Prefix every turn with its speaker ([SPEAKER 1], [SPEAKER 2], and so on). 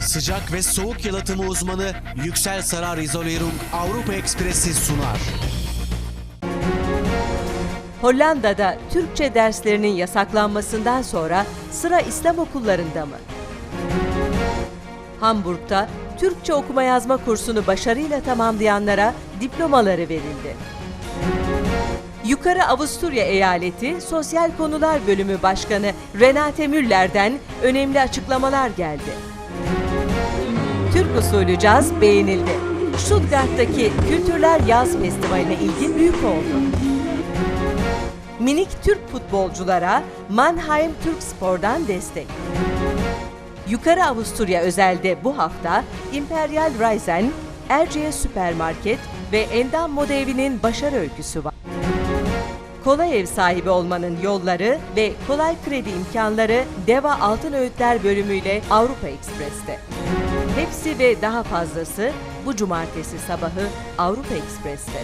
[SPEAKER 1] Sıcak ve soğuk yalıtımı uzmanı Yüksel Sarar Isolierung Avrupa Ekspresi sunar.
[SPEAKER 2] Hollanda'da Türkçe derslerinin yasaklanmasından sonra sıra İslam okullarında mı? Hamburg'da Türkçe okuma yazma kursunu başarıyla tamamlayanlara diplomaları verildi. Yukarı Avusturya Eyaleti Sosyal Konular Bölümü Başkanı Renate Müller'den önemli açıklamalar geldi. Türk usulü caz beğenildi. Stuttgart'taki Kültürler Yaz Festivali'ne ilgi büyük oldu. Minik Türk futbolculara Mannheim Türk Spor'dan destek. Yukarı Avusturya özelde bu hafta Imperial Reisen, Erciyes Süpermarket ve Endam Moda Evi'nin başarı öyküsü var. Kolay ev sahibi olmanın yolları ve kolay kredi imkanları Deva Altın Öğütler bölümüyle Avrupa Ekspres'te. Hepsi ve daha fazlası bu cumartesi sabahı Avrupa Ekspres'te.